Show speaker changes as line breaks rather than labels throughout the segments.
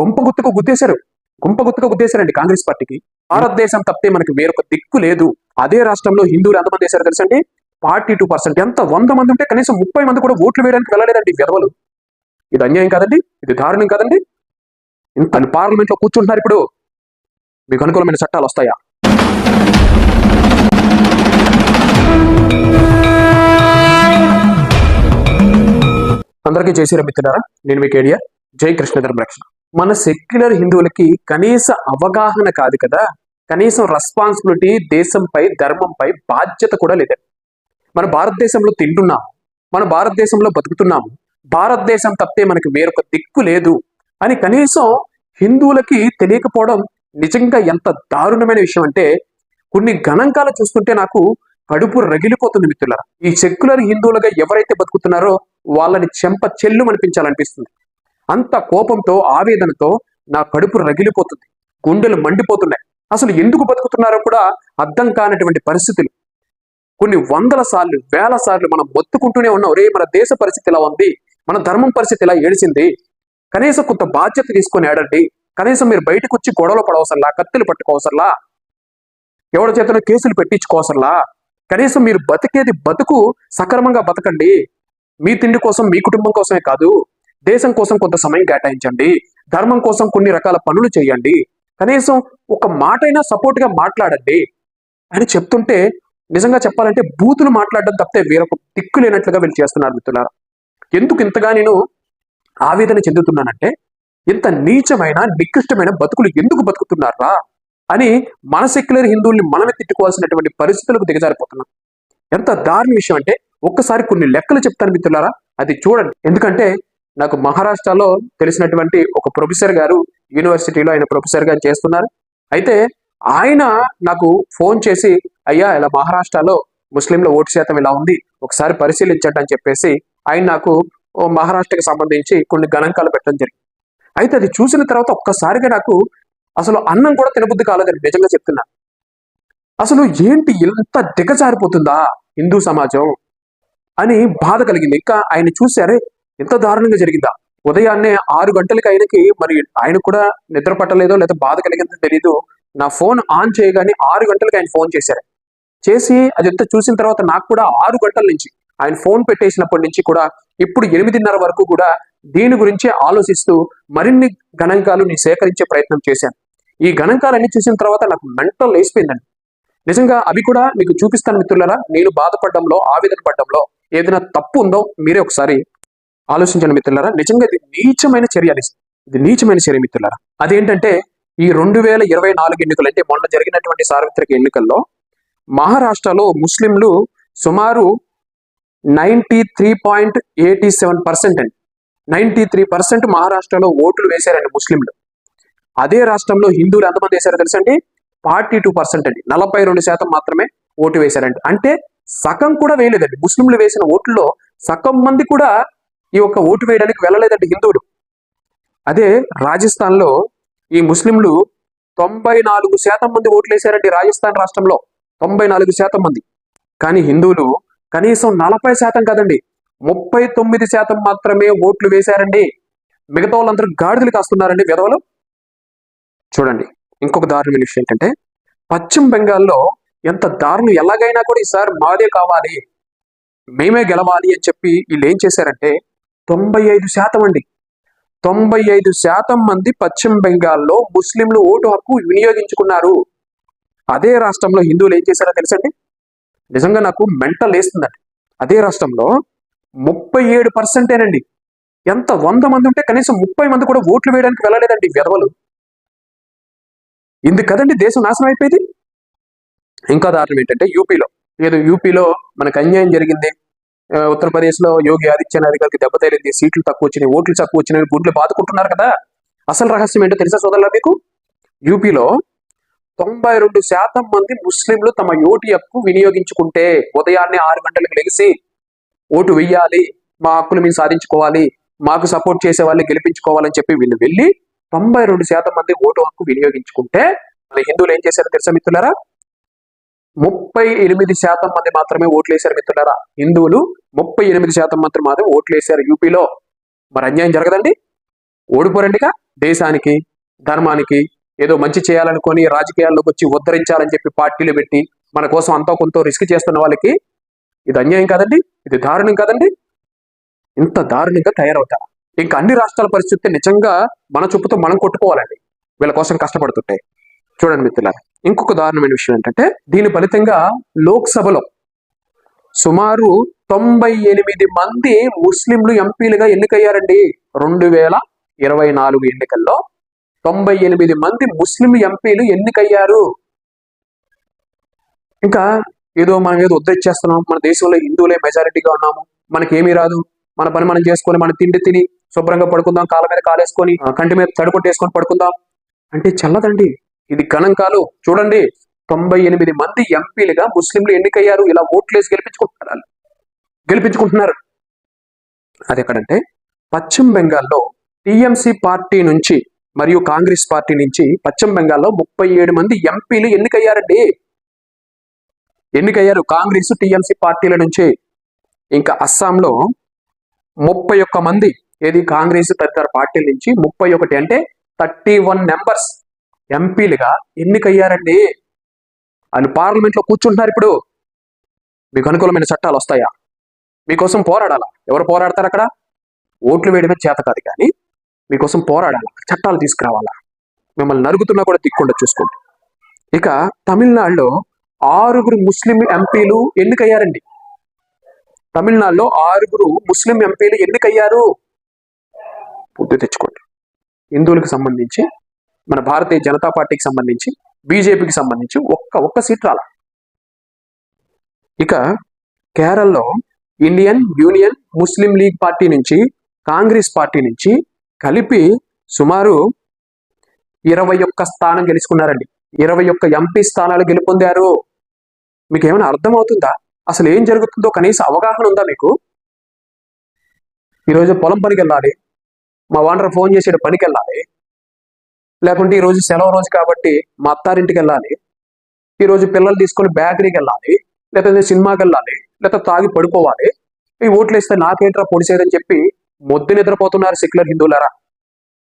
గుంప గుత్తుకు గుద్దేశారు. గుంప గుత్తుకు గుద్దేశారండి కాంగ్రెస్ పార్టీకి. భారతదేశం తప్పితే మనకి వేరొక దిక్కు లేదు. అదే రాష్ట్రంలో హిందువులు ఎంతమంది వేశారు తెలుసండి? Forty two percent. ఎంత? వంద మంది ఉంటే కనీసం ముప్పై మంది కూడా ఓట్లు వేయడానికి వెళ్ళలేదండి విధవలు. ఇది అన్యాయం కాదండి. ఇది దారుణం కాదండి. ఇంత పార్లమెంట్లో కూర్చుంటున్నారు ఇప్పుడు. మీకు అనుకూలమైన చట్టాలు వస్తాయా? అందరికీ చేసి మిత్రులారా. నేను మీకు ఏడియా జై కృష్ణధర్మ రక్షణ మన సెక్యులర్ హిందువులకి కనీస అవగాహన కాదు కదా. కనీసం రెస్పాన్సిబిలిటీ దేశంపై ధర్మంపై బాధ్యత కూడా లేదండి మన భారతదేశంలో తింటున్నాము మన భారతదేశంలో బతుకుతున్నాము భారతదేశం తప్పితే మనకి వేరొక దిక్కు లేదు అని కనీసం హిందువులకి తెలియకపోవడం నిజంగా ఎంత దారుణమైన విషయం అంటే కొన్ని గణాంకాలు చూస్తుంటే నాకు కడుపు రగిలిపోతుంది మిత్రులారా. ఈ సెక్యులర్ హిందువులుగా ఎవరైతే బతుకుతున్నారో వాళ్ళని చెంప చెల్లు అనిపించాలనిపిస్తుంది అంత కోపంతో ఆవేదనతో నా కడుపు రగిలిపోతుంది. గుండెలు మండిపోతున్నాయి. అసలు ఎందుకు బతుకుతున్నారో కూడా అర్థం కానటువంటి పరిస్థితులు. కొన్ని వందల సార్లు వేల సార్లు మనం మొత్తుకుంటూనే ఉన్నాం. రే మన దేశ పరిస్థితి ఇలా ఉంది? మన ధర్మం పరిస్థితి ఇలా ఏడిసింది? కనీసం కొంత బాధ్యత తీసుకొని ఏడండి. కనీసం మీరు బయటకు వచ్చి గొడవలు పడవసరలా కత్తులు పట్టుకోవసరలా ఎవరి చేతనో కేసులు పెట్టించుకోవసరలా కనీసం మీరు బతికేది బతుకు సక్రమంగా బతకండి. మీ తిండి కోసం మీ కుటుంబం కోసమే కాదు. దేశం కోసం కొంత సమయం కేటాయించండి. ధర్మం కోసం కొన్ని రకాల పనులు చేయండి. కనీసం ఒక మాటైనా అయినా సపోర్ట్గా మాట్లాడండి అని చెప్తుంటే నిజంగా చెప్పాలంటే బూతులు మాట్లాడడం తప్పితే వేరొక దిక్కు లేనట్లుగా వీళ్ళు చేస్తున్నారు మిత్రులారా. ఎందుకు ఇంతగా నేను ఆవేదన చెందుతున్నానంటే ఇంత నీచమైన నికృష్టమైన బతుకులు ఎందుకు బతుకుతున్నారా అని మన సెక్యులర్ హిందువుల్ని మనమే తిట్టుకోవాల్సినటువంటి పరిస్థితులకు దిగజారిపోతున్నాం. ఎంత దారుణ విషయం అంటే ఒక్కసారి కొన్ని లెక్కలు చెప్తాను మిత్రులారా. అది చూడండి. ఎందుకంటే నాకు మహారాష్ట్రలో తెలిసినటువంటి ఒక ప్రొఫెసర్ గారు యూనివర్సిటీలో ఆయన ప్రొఫెసర్ గారు చేస్తున్నారు. అయితే ఆయన నాకు ఫోన్ చేసి అయ్యా ఇలా మహారాష్ట్రలో ముస్లింల ఓటు శాతం ఇలా ఉంది ఒకసారి పరిశీలించండి అని చెప్పేసి ఆయన నాకు ఓ మహారాష్ట్రకి సంబంధించి కొన్ని గణాంకాలు పెట్టడం జరిగింది. అయితే అది చూసిన తర్వాత ఒక్కసారిగా నాకు అసలు అన్నం కూడా తినబుద్ధి కాలేదని నిజంగా చెప్తున్నా. అసలు ఏంటి ఇంత దిగజారిపోతుందా హిందూ సమాజం అని బాధ కలిగింది. ఇంకా ఆయన చూసారే ఎంత దారుణంగా జరిగిందా? ఉదయాన్నే ఆరు గంటలకి ఆయనకి మరి ఆయన కూడా నిద్ర పట్టలేదో లేదా బాధ కలిగిందో తెలీదు. నా ఫోన్ ఆన్ చేయగానే ఆరు గంటలకి ఆయన ఫోన్ చేశారు. చేసి అదంతా చూసిన తర్వాత నాకు కూడా ఆరు గంటల నుంచి ఆయన ఫోన్ పెట్టేసినప్పటి నుంచి కూడా ఇప్పుడు ఎనిమిదిన్నర వరకు కూడా దీని గురించి ఆలోచిస్తూ మరిన్ని గణాంకాలు నేను సేకరించే ప్రయత్నం చేశాను. ఈ గణాంకాలన్నీ చూసిన తర్వాత నాకు మెంటల్ లేచిపోయిందండి. నిజంగా అవి కూడా మీకు చూపిస్తాను మిత్రులరా. నేను బాధపడడంలో ఆవేదన పడడంలో ఏదైనా తప్పు ఉందో మీరే ఒకసారి ఆలోచించాలి మిత్రులారా నిజంగా ఇది నీచమైన చర్య ఇది నీచమైన చర్య మిత్రులారా. అదేంటంటే ఈ రెండు వేల ఇరవై నాలుగు ఎన్నికలు అంటే మొన్న జరిగినటువంటి సార్వత్రిక ఎన్నికల్లో మహారాష్ట్రలో ముస్లింలు సుమారు ninety three point eighty seven percent అండి. నైంటీ త్రీ పర్సెంట్ మహారాష్ట్రలో ఓట్లు వేశారండి ముస్లింలు. అదే రాష్ట్రంలో హిందువులు ఎంతమంది వేశారో తెలుసండి ఫార్టీ టూ పర్సెంట్ అండి. నలభై రెండు శాతం మాత్రమే ఓటు వేశారండి. అంటే సగం కూడా వేయలేదండి. ముస్లింలు వేసిన ఓట్లలో సగం మంది కూడా ఈ యొక్క ఓటు వేయడానికి వెళ్ళలేదండి హిందువులు. అదే రాజస్థాన్లో ఈ ముస్లింలు తొంభై నాలుగు శాతం మంది ఓట్లు వేశారండి రాజస్థాన్ రాష్ట్రంలో. తొంభై నాలుగు శాతం మంది. కానీ హిందువులు కనీసం నలభై శాతం కాదండి. ముప్పై తొమ్మిది శాతం మాత్రమే ఓట్లు వేశారండి. మిగతా వాళ్ళందరూ గాడిదలు కాస్తున్నారండి విధవలు. చూడండి ఇంకొక దారుణమైన విషయం ఏంటంటే పశ్చిమ బెంగాల్లో ఎంత దారుణం ఎలాగైనా కూడా ఈసారి మాదే కావాలి. మేమే గెలవాలి అని చెప్పి వీళ్ళు ఏం చేశారంటే తొంభై ఐదు శాతం అండి. తొంభై ఐదు శాతం మంది పశ్చిమ బెంగాల్లో ముస్లింలు ఓటు హక్కు వినియోగించుకున్నారు. అదే రాష్ట్రంలో హిందువులు ఏం చేశారో తెలుసండి? నిజంగా నాకు మెంటల్ వేస్తుందండి అదే రాష్ట్రంలో ముప్పై ఏడు పర్సెంటేనండి. ఎంత వంద మంది ఉంటే కనీసం ముప్పై మంది కూడా ఓట్లు వేయడానికి వెళ్ళలేదండి ఈ విధవలు కదండి దేశం నాశనం అయిపోయింది? ఇంకా దారుణం ఏంటంటే యూపీలో. ఏదో యూపీలో మనకు అన్యాయం జరిగింది. ఉత్తరప్రదేశ్ ఉత్తరప్రదేశ్లో యోగి ఆదిత్యనాథ్ గారికి దెబ్బతేలింది సీట్లు తక్కువ వచ్చినాయి ఓట్లు తక్కువ వచ్చినాయి గుడ్లు బాదుకుంటున్నారు కదా. అసలు రహస్యం ఏంటో తెలుసా సోదరుల మీకు? యూపీలో తొంభై రెండు శాతం మంది ముస్లింలు తమ ఓటు హక్కు వినియోగించుకుంటే ఉదయాన్నే ఆరు గంటలకు లెగిసి ఓటు వెయ్యాలి మా హక్కులు మేము సాధించుకోవాలి మాకు సపోర్ట్ చేసే వాళ్ళని గెలిపించుకోవాలని చెప్పి వీళ్ళు వెళ్ళి తొంభై రెండు శాతం మంది ఓటు హక్కు వినియోగించుకుంటే మన హిందువులు ఏం చేశారో తెలుసా మిత్రులారా? ముప్పై ఎనిమిది శాతం మంది మాత్రమే ఓట్లు వేశారు మిత్రులారా. హిందువులు ముప్పై ఎనిమిది శాతం మంది మాత్రం ఓట్లు వేశారు యూపీలో. మరి అన్యాయం జరగదండి? ఓడిపోరండిగా? దేశానికి ధర్మానికి ఏదో మంచి చేయాలనుకొని రాజకీయాల్లోకి వచ్చి ఉద్ధరించాలని చెప్పి పార్టీలు పెట్టి మన కోసం అంతో కొంత రిస్క్ చేస్తున్న వాళ్ళకి ఇది అన్యాయం కాదండి? ఇది దారుణం కాదండి? ఇంత దారుణంగా తయారవుతారు? ఇంకా అన్ని రాష్ట్రాల పరిస్థితి నిజంగా మన చూపుతో మనం కొట్టుకోవాలండి. వీళ్ళ కోసం కష్టపడుతుంటే. చూడండి మిత్రులారా. ఇంకొక దారుణమైన విషయం ఏంటంటే దీని ఫలితంగా లోక్సభలో సుమారు తొంభై ఎనిమిది మంది ముస్లింలు ఎంపీలుగా ఎన్నికయ్యారండి. రెండు వేల ఇరవై నాలుగు ఎన్నికల్లో తొంభై ఎనిమిది మంది ముస్లిం ఎంపీలు ఎన్నికయ్యారు. ఇంకా ఏదో మనం ఏదో ఉద్ధరించేస్తున్నాం మన దేశంలో హిందువులే మెజారిటీగా ఉన్నాము. మనకేమీ రాదు. మన పని మనం చేసుకొని మన తిండి తిని శుభ్రంగా పడుకుందాం కాళ్ళ మీద కాలేసుకొని కంటి మీద తడుకొట్టేసుకొని పడుకుందాం. అంటే చల్లదండి. ఇది గణాంకాలు చూడండి తొంభై ఎనిమిది మంది ఎంపీలుగా ముస్లింలు ఎన్నికయ్యారు. ఇలా ఓట్లేసి గెలిపించుకుంటున్నారు గెలిపించుకుంటున్నారు. అది ఎక్కడంటే పశ్చిమ బెంగాల్లో టీఎంసీ పార్టీ నుంచి మరియు కాంగ్రెస్ పార్టీ నుంచి పశ్చిమ బెంగాల్లో ముప్పై ఏడు మంది ఎంపీలు ఎన్నికయ్యారండి. ఎన్నికయ్యారు కాంగ్రెస్ టిఎంసి పార్టీల నుంచి. ఇంకా అస్సాంలో ముప్పై ఒక్క మంది ఏది కాంగ్రెస్ తదితర పార్టీల నుంచి ముప్పై ఒకటి అంటే థర్టీ వన్ నెంబర్స్ ఎంపీలుగా ఎన్నికయ్యారండి? ఆయన పార్లమెంట్లో కూర్చుంటున్నారు ఇప్పుడు. మీకు అనుకూలమైన చట్టాలు వస్తాయా? మీకోసం పోరాడాలా? ఎవరు పోరాడతారు అక్కడ? ఓట్లు వేయడమే చేత కాదు కానీ మీకోసం పోరాడాలా? చట్టాలు తీసుకురావాలా? మిమ్మల్ని నరుగుతున్నా కూడా తిక్కుండా చూసుకోండి. ఇక తమిళనాడులో ఆరుగురు ముస్లిం ఎంపీలు ఎన్నికయ్యారండి. తమిళనాడులో ఆరుగురు ముస్లిం ఎంపీలు ఎన్నికయ్యారు? బుద్ధి తెచ్చుకోండి. హిందువులకు సంబంధించి మన భారతీయ జనతా పార్టీకి సంబంధించి బీజేపీకి సంబంధించి ఒక్క ఒక్క సీట్ రాల. ఇక కేరళలో Indian Union Muslim League party నుంచి కాంగ్రెస్ పార్టీ నుంచి కలిపి సుమారు ఇరవై ఒక్క స్థానం గెలుచుకున్నారండి. ఇరవై ఒక్క ఎంపీ స్థానాలు గెలుపొందారు. మీకు ఏమైనా అర్థమవుతుందా? అసలు ఏం జరుగుతుందో? కనీస అవగాహన ఉందా మీకు? ఈరోజు పొలం పనికి వెళ్ళాలి మా వాండర్ ఫోన్ చేసేడు పనికి వెళ్ళాలి లేకుంటే ఈరోజు సెలవు రోజు కాబట్టి మా అత్తారింటికి వెళ్ళాలి. ఈరోజు పిల్లలు తీసుకొని బేకరీకి వెళ్ళాలి. లేకపోతే సినిమాకి వెళ్ళాలి. లేకపోతే తాగి పడుకోవాలి. ఈ ఓట్లు వేస్తే నాకేంట్రా పొడిచేదని చెప్పి మొద్దు నిద్రపోతున్నారు సెక్యులర్ హిందువులరా.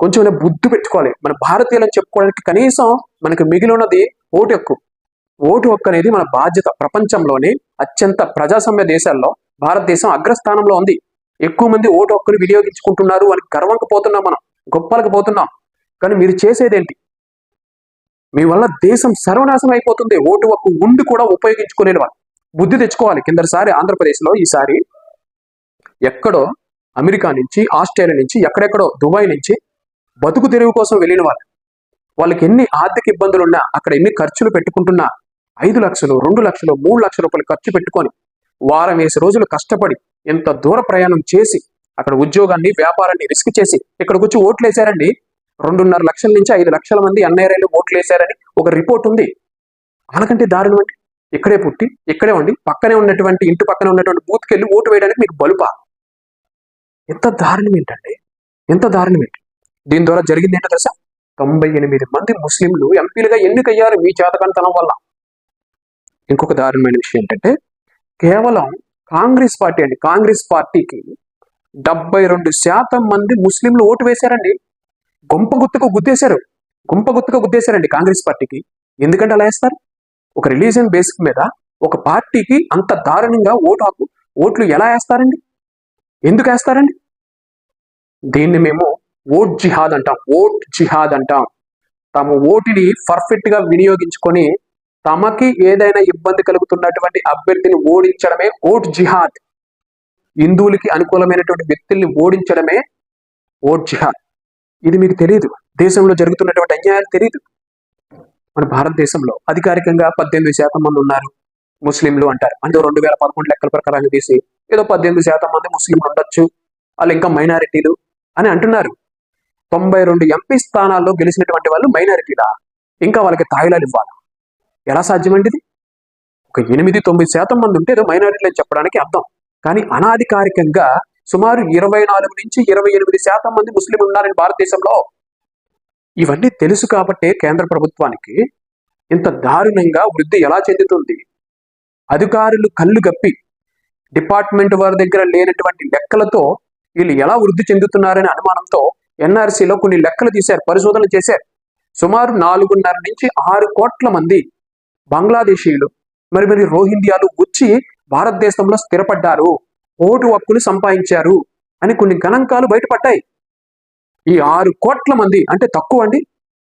కొంచెం బుద్ధి పెట్టుకోవాలి. మన భారతీయులని చెప్పుకోవడానికి కనీసం మనకి మిగిలి ఉన్నది ఓటు హక్కు. ఓటు హక్కు అనేది మన బాధ్యత ప్రపంచంలోని అత్యంత ప్రజాస్వామ్య దేశాల్లో భారతదేశం అగ్రస్థానంలో ఉంది. ఎక్కువ మంది ఓటు హక్కుని వినియోగించుకుంటున్నారు అని గర్వంకి పోతున్నాం మనం. గొప్పలకు పోతున్నాం. కానీ మీరు చేసేదేంటి? మీ వల్ల దేశం సర్వనాశనం అయిపోతుంది. ఓటు హక్కు ఉండి కూడా ఉపయోగించుకునే వాళ్ళు. బుద్ధి తెచ్చుకోవాలి. కిందసారి ఆంధ్రప్రదేశ్లో ఈసారి ఎక్కడో అమెరికా నుంచి ఆస్ట్రేలియా నుంచి ఎక్కడెక్కడో దుబాయ్ నుంచి బతుకు తెరువు కోసం వెళ్ళిన వాళ్ళు. వాళ్ళకి ఎన్ని ఆర్థిక ఇబ్బందులు ఉన్నా అక్కడ ఎన్ని ఖర్చులు పెట్టుకుంటున్నా ఐదు లక్షలు రెండు లక్షలు మూడు లక్షల రూపాయలు ఖర్చు పెట్టుకొని వారం వేసి రోజులు కష్టపడి ఎంత దూర ప్రయాణం చేసి అక్కడ ఉద్యోగాన్ని వ్యాపారాన్ని రిస్క్ చేసి ఇక్కడికి వచ్చి ఓట్లు రెండున్నర లక్షల నుంచి ఐదు లక్షల మంది ఎన్ఐఆర్ఐలు ఓట్లు వేశారని ఒక రిపోర్ట్ ఉంది. వాళ్ళకంటే దారుణం అండి ఇక్కడే పుట్టి ఇక్కడే ఉండి పక్కనే ఉన్నటువంటి ఇంటి పక్కనే ఉన్నటువంటి బూత్కి వెళ్ళి ఓటు వేయడానికి మీకు బలుపా? ఎంత దారుణం ఏంటండి? ఎంత దారుణం ఏంటి? దీని ద్వారా జరిగింది ఏంటో తెలుసా? తొంభై ఎనిమిది మంది ముస్లింలు ఎంపీలుగా ఎన్నికయ్యారు మీ చేతకంతనం వల్ల. ఇంకొక దారుణమైన విషయం ఏంటంటే కేవలం కాంగ్రెస్ పార్టీ అండి కాంగ్రెస్ పార్టీకి డెబ్బై రెండు శాతం మంది ముస్లింలు ఓటు వేశారండి. గుంప గుత్తుకు గుద్దేశారు. గుంప గుత్తుకు గుద్దేశారండి కాంగ్రెస్ పార్టీకి. ఎందుకంటే అలా వేస్తారు ఒక రిలీజియన్ బేసిక్ మీద ఒక పార్టీకి అంత దారుణంగా ఓటు హక్కు ఓట్లు ఎలా వేస్తారండి? ఎందుకు వేస్తారండి? దీన్ని మేము ఓట్ జిహాద్ అంటాం. ఓట్ జిహాద్ అంటాం. తమ ఓటుని పర్ఫెక్ట్గా వినియోగించుకొని తమకి ఏదైనా ఇబ్బంది కలుగుతున్నటువంటి అభ్యర్థిని ఓడించడమే ఓట్ జిహాద్. హిందువులకి అనుకూలమైనటువంటి వ్యక్తుల్ని ఓడించడమే ఓట్ జిహాద్. ఇది మీకు తెలియదు దేశంలో జరుగుతున్నటువంటి అన్యాయాలు తెలియదు మన భారతదేశంలో అధికారికంగా పద్దెనిమిది శాతం మంది ఉన్నారు ముస్లింలు అంటారు. అంటే రెండు వేల పదకొండు లెక్కల ప్రకారాన్ని తీసి ఏదో పద్దెనిమిది శాతం మంది ముస్లింలు ఉండొచ్చు వాళ్ళు ఇంకా మైనారిటీలు అని అంటున్నారు. తొంభై రెండు ఎంపీ స్థానాల్లో గెలిచినటువంటి వాళ్ళు మైనారిటీలా? ఇంకా వాళ్ళకి తాయిలాలు ఇవ్వాలి? ఎలా సాధ్యమంటిది ఒక ఎనిమిది తొమ్మిది శాతం మంది ఉంటే ఏదో మైనారిటీలు అని చెప్పడానికి అర్థం. కానీ అనాధికారికంగా సుమారు ఇరవై నాలుగు నుంచి ఇరవై ఎనిమిది శాతం మంది ముస్లింలు ఉన్నారని భారతదేశంలో. ఇవన్నీ తెలుసు కాబట్టే కేంద్ర ప్రభుత్వానికి ఇంత దారుణంగా వృద్ధి ఎలా చెందుతుంది? అధికారులు కళ్ళు గప్పి డిపార్ట్మెంట్ వారి దగ్గర లేనటువంటి లెక్కలతో వీళ్ళు ఎలా వృద్ధి చెందుతున్నారనే అనుమానంతో ఎన్ఆర్సీలో కొన్ని లెక్కలు తీశారు పరిశోధనలు చేశారు. సుమారు నాలుగున్నర నుంచి ఆరు కోట్ల మంది బంగ్లాదేశీయులు మరి మరి రోహింగ్యాలు వచ్చి భారతదేశంలో స్థిరపడ్డారు. ఓటు హక్కును సంపాదించారు అని కొన్ని గణాంకాలు బయటపడ్డాయి. ఈ ఆరు కోట్ల మంది అంటే తక్కువ అండి.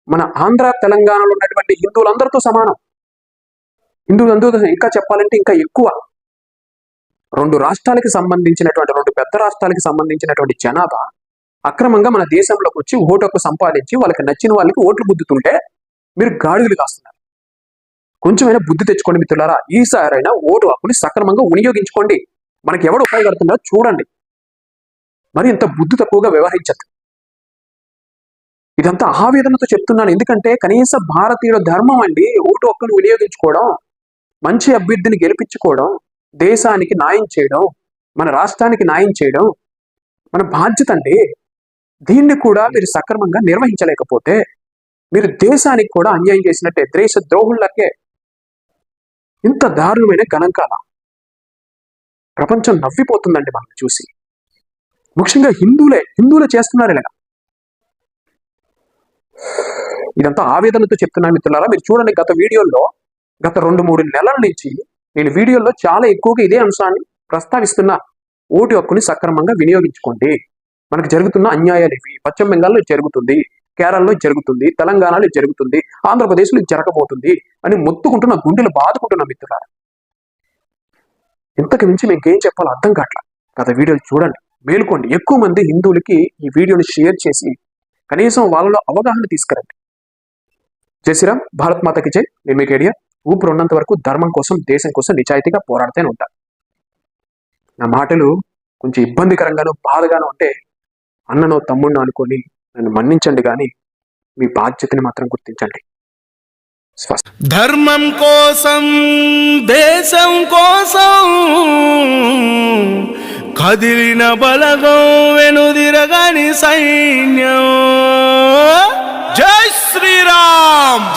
మన ఆంధ్ర తెలంగాణలో ఉన్నటువంటి హిందువులందరితో సమానం. హిందువులందరూ ఇంకా చెప్పాలంటే ఇంకా ఎక్కువ. రెండు రాష్ట్రాలకి సంబంధించినటువంటి రెండు పెద్ద రాష్ట్రాలకి సంబంధించినటువంటి జనాభా అక్రమంగా మన దేశంలోకి వచ్చి ఓటు హక్కు సంపాదించి వాళ్ళకి నచ్చిన వాళ్ళకి ఓట్లు గుద్దుతుంటే మీరు గాడిదలు కాస్తున్నారు. కొంచెమైనా బుద్ధి తెచ్చుకోండి మిత్రులారా. ఈసారైనా ఓటు హక్కుని సక్రమంగా వినియోగించుకోండి. మనకి ఎవడు ఉపయోగపడుతుందో చూడండి. మరి ఇంత బుద్ధి తక్కువగా వ్యవహరించదు ఇదంతా ఆవేదనతో చెప్తున్నాను. ఎందుకంటే కనీస భారతీయుల ధర్మం అండి ఓటు ఒక్కను వినియోగించుకోవడం మంచి అభ్యర్థిని గెలిపించుకోవడం దేశానికి న్యాయం చేయడం మన రాష్ట్రానికి న్యాయం చేయడం మన బాధ్యత అండి. దీన్ని కూడా మీరు సక్రమంగా నిర్వహించలేకపోతే మీరు దేశానికి కూడా అన్యాయం చేసినట్టే. దేశ ద్రోహులకే ఇంత దారుణమైన గణంకాల ప్రపంచం నవ్విపోతుందండి మనం చూసి. ముఖ్యంగా హిందువులే హిందువులే చేస్తున్నారు ఇలాగా ఇదంతా ఆవేదనతో చెప్తున్నాను మిత్రులారా మీరు చూడండి గత వీడియోల్లో గత రెండు మూడు నెలల నుంచి నేను వీడియోల్లో చాలా ఎక్కువగా ఇదే అంశాన్ని ప్రస్తావిస్తున్నా. ఓటు హక్కుని సక్రమంగా వినియోగించుకోండి. మనకు జరుగుతున్న అన్యాయాలు ఇవి. పశ్చిమ బెంగాల్లో జరుగుతుంది. కేరళలో జరుగుతుంది. తెలంగాణలో జరుగుతుంది. ఆంధ్రప్రదేశ్లో జరగబోతుంది అని మొత్తుకుంటున్న గుండెలు బాదుకుంటున్న మిత్రులారా. ఇంతకు మించి మీకు ఏం చెప్పాలో అర్థం కావట్లా గత వీడియోలు చూడండి. మేలుకోండి. ఎక్కువ మంది హిందువులకి ఈ వీడియోని షేర్ చేసి కనీసం వాళ్ళలో అవగాహన తీసుకురండి. జై శ్రీరామ్. భారత్ మాతకి జై. నేను మీకు ఏడియా ఊపిరి ఉన్నంత వరకు ధర్మం కోసం దేశం కోసం నిజాయితీగా పోరాడుతూనే ఉంటా. నా మాటలు కొంచెం ఇబ్బందికరంగానో బాధగానో ఉంటే అన్ననో తమ్ముడినో అనుకొని నన్ను మన్నించండి కానీ మీ బాధ్యతని మాత్రం గుర్తించండి.
ధర్మం కోసం దేశం కోసం కదిలిన బలగం వెనుదిరగని సైన్యం. జై శ్రీరామ్!